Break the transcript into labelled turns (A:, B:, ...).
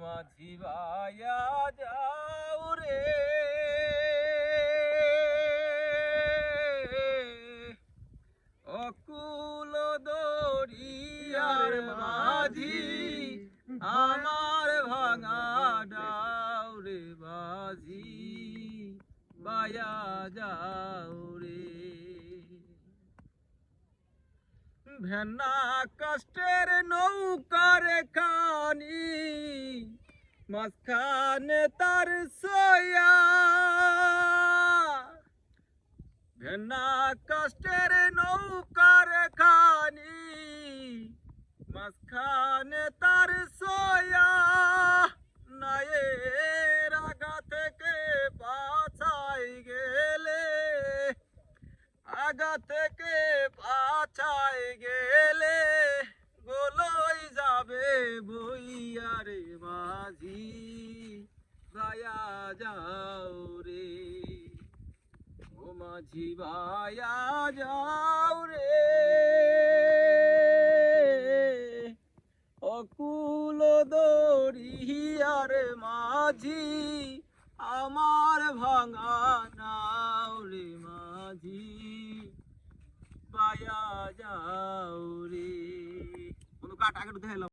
A: মাঝি ভাইয়া যাও রে। অকুল দরিয়ার মাঝি। আমার ভাঙা ডাও রে বাজি। বায়া যাও রে। ভেনা কষ্টের নৌকার খানি মাঝখানে তার সয়া ভেনা কষ্টের নৌকার খানি মাঝখানে তার সয়া নায়ের আগা থেকে পাছাই গেলে আগা থেকে পাছাই গেলে মাঝি যাও রে। ও মাঝি ভায়া যাও রে। অকুল দরিয়ার মাঝি, আমার ভাঙা নাও রে মাঝি। পায়া যাও রে। কোনো কাট আগে দেখাইলাম